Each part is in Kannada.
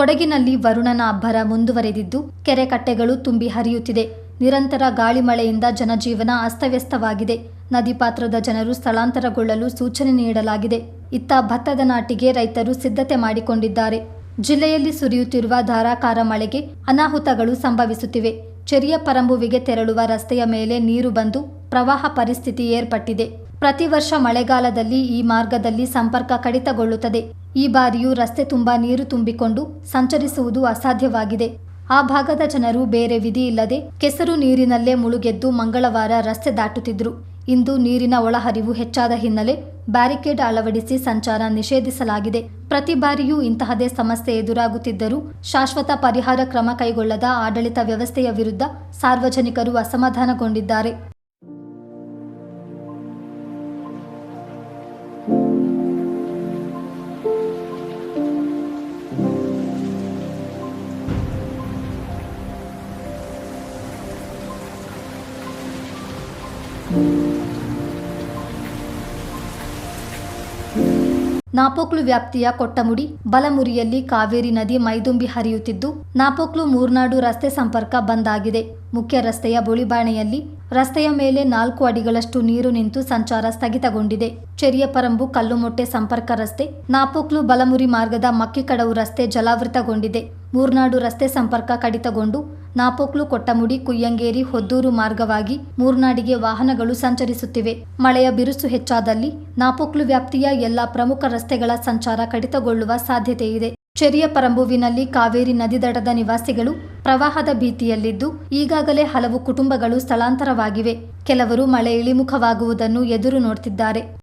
ಕೊಡಗಿನಲ್ಲಿ ವರುಣನ ಅಬ್ಬರ ಮುಂದುವರೆದಿದ್ದು, ಕೆರೆ ಕಟ್ಟೆಗಳು ತುಂಬಿ ಹರಿಯುತ್ತಿದೆ. ನಿರಂತರ ಗಾಳಿ ಮಳೆಯಿಂದ ಜನಜೀವನ ಅಸ್ತವ್ಯಸ್ತವಾಗಿದೆ. ನದಿ ಪಾತ್ರದ ಜನರು ಸ್ಥಳಾಂತರಗೊಳ್ಳಲು ಸೂಚನೆ ನೀಡಲಾಗಿದೆ. ಇತ್ತ ಭತ್ತದ ನಾಟಿಗೆ ರೈತರು ಸಿದ್ಧತೆ ಮಾಡಿಕೊಂಡಿದ್ದಾರೆ. ಜಿಲ್ಲೆಯಲ್ಲಿ ಸುರಿಯುತ್ತಿರುವ ಧಾರಾಕಾರ ಮಳೆಗೆ ಅನಾಹುತಗಳು ಸಂಭವಿಸುತ್ತಿವೆ. ಚೆರಿಯ ಪರಂಬುವಿಗೆ ತೆರಳುವ ರಸ್ತೆಯ ಮೇಲೆ ನೀರು ಬಂದು ಪ್ರವಾಹ ಪರಿಸ್ಥಿತಿ ಏರ್ಪಟ್ಟಿದೆ. ಪ್ರತಿ ವರ್ಷ ಮಳೆಗಾಲದಲ್ಲಿ ಈ ಮಾರ್ಗದಲ್ಲಿ ಸಂಪರ್ಕ ಕಡಿತಗೊಳ್ಳುತ್ತದೆ. ಈ ಬಾರಿಯೂ ರಸ್ತೆ ತುಂಬಾ ನೀರು ತುಂಬಿಕೊಂಡು ಸಂಚರಿಸುವುದು ಅಸಾಧ್ಯವಾಗಿದೆ. ಆ ಭಾಗದ ಜನರು ಬೇರೆ ವಿಧಿ ಇಲ್ಲದೆ ಕೆಸರು ನೀರಿನಲ್ಲೇ ಮುಳುಗೆದ್ದು ಮಂಗಳವಾರ ರಸ್ತೆ ದಾಟುತ್ತಿದ್ರು. ಇಂದು ನೀರಿನ ಒಳಹರಿವು ಹೆಚ್ಚಾದ ಹಿನ್ನೆಲೆ ಬ್ಯಾರಿಕೇಡ್ ಅಳವಡಿಸಿ ಸಂಚಾರ ನಿಷೇಧಿಸಲಾಗಿದೆ. ಪ್ರತಿ ಬಾರಿಯೂ ಇಂತಹದೇ ಸಮಸ್ಯೆ ಎದುರಾಗುತ್ತಿದ್ದರೂ ಶಾಶ್ವತ ಪರಿಹಾರ ಕ್ರಮ ಕೈಗೊಳ್ಳದ ಆಡಳಿತ ವ್ಯವಸ್ಥೆಯ ವಿರುದ್ಧ ಸಾರ್ವಜನಿಕರು ಅಸಮಾಧಾನಗೊಂಡಿದ್ದಾರೆ. ನಾಪೋಕ್ಲು ವ್ಯಾಪ್ತಿಯ ಕೊಟ್ಟಮುಡಿ, ಬಲಮುರಿಯಲ್ಲಿ ಕಾವೇರಿ ನದಿ ಮೈದುಂಬಿ ಹರಿಯುತ್ತಿದ್ದು, ನಾಪೋಕ್ಲು ಮೂರ್ನಾಡು ರಸ್ತೆ ಸಂಪರ್ಕ ಬಂದ್ ಆಗಿದೆ. ಮುಖ್ಯ ರಸ್ತೆಯ ಬುಳಿಬಾಣೆಯಲ್ಲಿ ರಸ್ತೆಯ ಮೇಲೆ ನಾಲ್ಕು ಅಡಿಗಳಷ್ಟು ನೀರು ನಿಂತು ಸಂಚಾರ ಸ್ಥಗಿತಗೊಂಡಿದೆ. ಚೆರಿಯಪರಂಬು ಕಲ್ಲುಮೊಟ್ಟೆ ಸಂಪರ್ಕ ರಸ್ತೆ, ನಾಪೋಕ್ಲು ಬಲಮುರಿ ಮಾರ್ಗದ ಮಕ್ಕಿಕಡವು ರಸ್ತೆ ಜಲಾವೃತಗೊಂಡಿದೆ. ಮೂರ್ನಾಡು ರಸ್ತೆ ಸಂಪರ್ಕ ಕಡಿತಗೊಂಡು ನಾಪೋಕ್ಲು ಕೊಟ್ಟಮುಡಿ ಕುಯ್ಯಂಗೇರಿ ಹೊದ್ದೂರು ಮಾರ್ಗವಾಗಿ ಮೂರ್ನಾಡಿಗೆ ವಾಹನಗಳು ಸಂಚರಿಸುತ್ತಿವೆ. ಮಳೆಯ ಬಿರುಸು ಹೆಚ್ಚಾದಲ್ಲಿ ನಾಪೋಕ್ಲು ವ್ಯಾಪ್ತಿಯ ಎಲ್ಲಾ ಪ್ರಮುಖ ರಸ್ತೆಗಳ ಸಂಚಾರ ಕಡಿತಗೊಳ್ಳುವ ಸಾಧ್ಯತೆ ಇದೆ ಚೆರಿಯ ಪರಂಬುವಿನಲ್ಲಿ ಕಾವೇರಿ ನದಿ ದಡದ ನಿವಾಸಿಗಳು ಪ್ರವಾಹದ ಭೀತಿಯಲ್ಲಿದ್ದು, ಈಗಾಗಲೇ ಹಲವು ಕುಟುಂಬಗಳು ಸ್ಥಳಾಂತರವಾಗಿವೆ. ಕೆಲವರು ಮಳೆ ಇಳಿಮುಖವಾಗುವುದನ್ನು ಎದುರು ನೋಡ್ತಿದ್ದಾರೆ.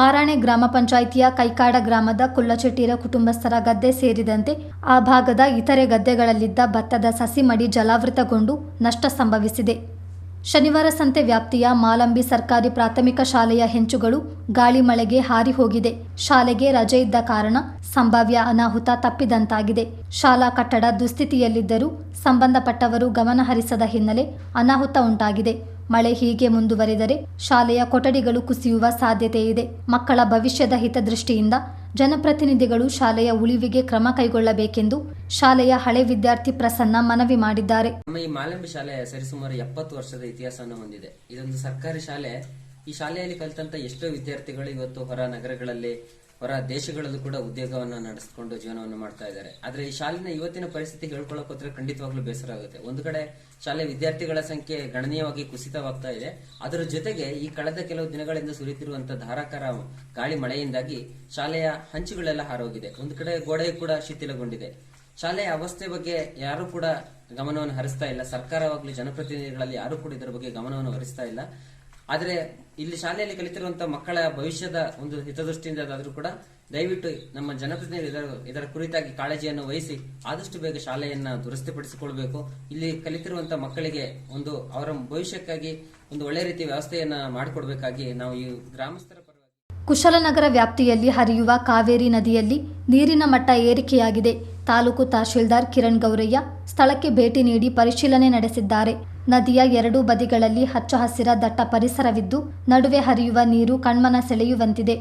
ಪಾರಾಣೆ ಗ್ರಾಮ ಪಂಚಾಯಿತಿಯ ಕೈಕಾಡ ಗ್ರಾಮದ ಕುಲ್ಲಚೆಟ್ಟಿರ ಕುಟುಂಬಸ್ಥರ ಗದ್ದೆ ಸೇರಿದಂತೆ ಆ ಭಾಗದ ಇತರೆ ಗದ್ದೆಗಳಲ್ಲಿದ್ದ ಭತ್ತದ ಸಸಿ ಮಡಿ ಜಲಾವೃತಗೊಂಡು ನಷ್ಟ ಸಂಭವಿಸಿದೆ. ಶನಿವಾರ ಸಂತೆ ವ್ಯಾಪ್ತಿಯ ಮಾಲಂಬಿ ಸರ್ಕಾರಿ ಪ್ರಾಥಮಿಕ ಶಾಲೆಯ ಹೆಂಚುಗಳು ಗಾಳಿ ಮಳೆಗೆ ಹಾರಿ ಹೋಗಿದೆ. ಶಾಲೆಗೆ ರಜೆ ಇದ್ದ ಕಾರಣ ಸಂಭಾವ್ಯ ಅನಾಹುತ ತಪ್ಪಿದಂತಾಗಿದೆ. ಶಾಲಾ ಕಟ್ಟಡ ದುಸ್ಥಿತಿಯಲ್ಲಿದ್ದರೂ ಸಂಬಂಧಪಟ್ಟವರು ಗಮನಹರಿಸದ ಹಿನ್ನೆಲೆ ಅನಾಹುತ ಉಂಟಾಗಿದೆ. ಮಳೆ ಹೀಗೆ ಮುಂದುವರಿದರೆ ಶಾಲೆಯ ಕೊಠಡಿಗಳು ಕುಸಿಯುವ ಸಾಧ್ಯತೆ ಇದೆ. ಮಕ್ಕಳ ಭವಿಷ್ಯದ ಹಿತದೃಷ್ಟಿಯಿಂದ ಜನಪ್ರತಿನಿಧಿಗಳು ಶಾಲೆಯ ಉಳಿವಿಗೆ ಕ್ರಮ ಕೈಗೊಳ್ಳಬೇಕೆಂದು ಶಾಲೆಯ ಹಳೆ ವಿದ್ಯಾರ್ಥಿ ಪ್ರಸನ್ನ ಮನವಿ ಮಾಡಿದ್ದಾರೆ. ನಮ್ಮ ಈ ಮಾಲಂಬಿ ಶಾಲೆ ಸರಿಸುಮಾರು ಎಪ್ಪತ್ತು ವರ್ಷದ ಇತಿಹಾಸವನ್ನು ಹೊಂದಿದೆ. ಇದೊಂದು ಸರ್ಕಾರಿ ಶಾಲೆ. ಈ ಶಾಲೆಯಲ್ಲಿ ಕಲಿತಂತ ಎಷ್ಟೋ ವಿದ್ಯಾರ್ಥಿಗಳು ಇವತ್ತು ಹೊರ ನಗರಗಳಲ್ಲಿ ಹೊರ ದೇಶಗಳಲ್ಲೂ ಕೂಡ ಉದ್ಯೋಗವನ್ನು ನಡೆಸಿಕೊಂಡು ಜೀವನವನ್ನು ಮಾಡ್ತಾ ಇದ್ದಾರೆ. ಆದರೆ ಈ ಶಾಲಿನ ಇವತ್ತಿನ ಪರಿಸ್ಥಿತಿ ಹೇಳ್ಕೊಳ್ಳೋಕೆ ಹೋದ್ರೆ ಖಂಡಿತವಾಗ್ಲೂ ಬೇಸರ ಆಗುತ್ತೆ. ಒಂದು ಕಡೆ ಶಾಲೆ ವಿದ್ಯಾರ್ಥಿಗಳ ಸಂಖ್ಯೆ ಗಣನೀಯವಾಗಿ ಕುಸಿತವಾಗ್ತಾ ಇದೆ. ಅದರ ಜೊತೆಗೆ ಈ ಕಳೆದ ಕೆಲವು ದಿನಗಳಿಂದ ಸುರಿಯುತ್ತಿರುವಂತಹ ಧಾರಾಕಾರ ಗಾಳಿ ಮಳೆಯಿಂದಾಗಿ ಶಾಲೆಯ ಹಂಚುಗಳೆಲ್ಲ ಹಾರೋಗಿದೆ. ಒಂದು ಕಡೆ ಗೋಡೆ ಕೂಡ ಶಿಥಿಲಗೊಂಡಿದೆ. ಶಾಲೆಯ ಅವಸ್ಥೆ ಬಗ್ಗೆ ಯಾರು ಕೂಡ ಗಮನವನ್ನು ಹರಿಸ್ತಾ ಇಲ್ಲ. ಸರ್ಕಾರವಾಗ್ಲಿ ಜನಪ್ರತಿನಿಧಿಗಳಲ್ಲಿ ಯಾರು ಕೂಡ ಇದರ ಬಗ್ಗೆ ಗಮನವನ್ನು ಹರಿಸ್ತಾ ಇಲ್ಲ. ಆದ್ರೆ ಇಲ್ಲಿ ಶಾಲೆಯಲ್ಲಿ ಕಲಿತಿರುವಂತಹ ಮಕ್ಕಳ ಭವಿಷ್ಯದ ಒಂದು ಹಿತದೃಷ್ಟಿಯಿಂದ ಆದರೂ ಕೂಡ ದಯವಿಟ್ಟು ನಮ್ಮ ಜನಪ್ರತಿನಿಧಿ ಇದರ ಕುರಿತಾಗಿ ಕಾಳಜಿಯನ್ನು ವಹಿಸಿ ಆದಷ್ಟು ಬೇಗ ಶಾಲೆಯನ್ನ ದುರಸ್ತಿಪಡಿಸಿಕೊಳ್ಬೇಕು. ಇಲ್ಲಿ ಕಲಿತಿರುವಂತಹ ಮಕ್ಕಳಿಗೆ ಒಂದು ಅವರ ಭವಿಷ್ಯಕ್ಕಾಗಿ ಒಂದು ಒಳ್ಳೆ ರೀತಿಯ ವ್ಯವಸ್ಥೆಯನ್ನ ಮಾಡಿಕೊಡ್ಬೇಕಾಗಿ ನಾವು ಈ ಗ್ರಾಮಸ್ಥರ ಕುಶಲನಗರ ವ್ಯಾಪ್ತಿಯಲ್ಲಿ ಹರಿಯುವ ಕಾವೇರಿ ನದಿಯಲ್ಲಿ ನೀರಿನ ಮಟ್ಟ ಏರಿಕೆಯಾಗಿದೆ. ತಾಲೂಕು ತಹಶೀಲ್ದಾರ್ ಕಿರಣ್ ಗೌರಯ್ಯ ಸ್ಥಳಕ್ಕೆ ಭೇಟಿ ನೀಡಿ ಪರಿಶೀಲನೆ ನಡೆಸಿದ್ದಾರೆ. ನದಿಯ ಎರಡೂ ಬದಿಗಳಲ್ಲಿ ಹಚ್ಚ ಹಸಿರ ದಟ್ಟ ಪರಿಸರವಿದ್ದು ನಡುವೆ ಹರಿಯುವ ನೀರು ಕಣ್ಮನ ಸೆಳೆಯುವಂತಿದೆ.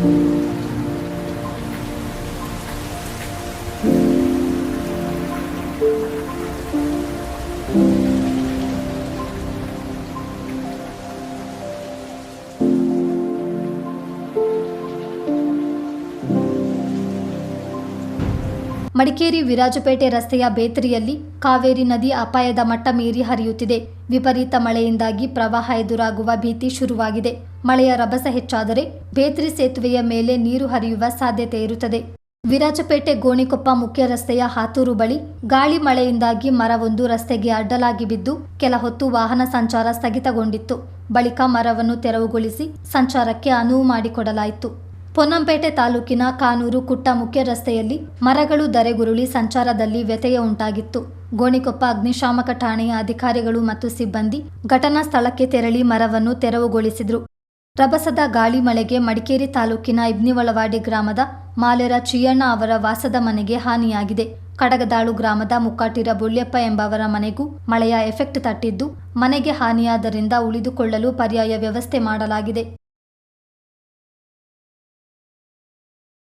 thank you ಮಡಿಕೇರಿ ವಿರಾಜಪೇಟೆ ರಸ್ತೆಯ ಬೇತರಿಯಲ್ಲಿ ಕಾವೇರಿ ನದಿ ಅಪಾಯದ ಮಟ್ಟ ಮೀರಿ ಹರಿಯುತ್ತಿದೆ. ವಿಪರೀತ ಮಳೆಯಿಂದಾಗಿ ಪ್ರವಾಹ ಎದುರಾಗುವ ಭೀತಿ ಶುರುವಾಗಿದೆ. ಮಳೆಯ ರಭಸ ಹೆಚ್ಚಾದರೆ ಬೇತ್ರಿ ಸೇತುವೆಯ ಮೇಲೆ ನೀರು ಹರಿಯುವ ಸಾಧ್ಯತೆ ಇರುತ್ತದೆ. ವಿರಾಜಪೇಟೆ ಗೋಣಿಕೊಪ್ಪ ಮುಖ್ಯ ರಸ್ತೆಯ ಹಾತೂರು ಬಳಿ ಗಾಳಿ ಮಳೆಯಿಂದಾಗಿ ಮರವೊಂದು ರಸ್ತೆಗೆ ಅಡ್ಡಲಾಗಿ ಬಿದ್ದು ಕೆಲ ಹೊತ್ತು ವಾಹನ ಸಂಚಾರ ಸ್ಥಗಿತಗೊಂಡಿತ್ತು. ಬಳಿಕ ಮರವನ್ನು ತೆರವುಗೊಳಿಸಿ ಸಂಚಾರಕ್ಕೆ ಅನುವು ಮಾಡಿಕೊಡಲಾಯಿತು. ಪೊನ್ನಂಪೇಟೆ ತಾಲೂಕಿನ ಕಾನೂರು ಕುಟ್ಟ ಮುಖ್ಯ ರಸ್ತೆಯಲ್ಲಿ ಮರಗಳು ದರೆಗುರುಳಿ ಸಂಚಾರದಲ್ಲಿ ವ್ಯತ್ಯಯ ಉಂಟಾಗಿತ್ತು. ಗೋಣಿಕೊಪ್ಪ ಅಗ್ನಿಶಾಮಕ ಠಾಣೆಯ ಅಧಿಕಾರಿಗಳು ಮತ್ತು ಸಿಬ್ಬಂದಿ ಘಟನಾ ಸ್ಥಳಕ್ಕೆ ತೆರಳಿ ಮರವನ್ನು ತೆರವುಗೊಳಿಸಿದ್ರು. ರಭಸದ ಗಾಳಿ ಮಳೆಗೆ ಮಡಿಕೇರಿ ತಾಲೂಕಿನ ಇಬ್ನಿವಳವಾಡಿ ಗ್ರಾಮದ ಮಾಲೆರ ಚಿಯಣ್ಣ ಅವರ ವಾಸದ ಮನೆಗೆ ಹಾನಿಯಾಗಿದೆ. ಕಡಗದಾಳು ಗ್ರಾಮದ ಮುಕ್ಕಾಟಿರ ಬುಳ್ಯಪ್ಪ ಎಂಬವರ ಮನೆಗೂ ಮಳೆಯ ಎಫೆಕ್ಟ್ ತಟ್ಟಿದ್ದು ಮನೆಗೆ ಹಾನಿಯಾದರಿಂದ ಉಳಿದುಕೊಳ್ಳಲು ಪರ್ಯಾಯ ವ್ಯವಸ್ಥೆ ಮಾಡಲಾಗಿದೆ.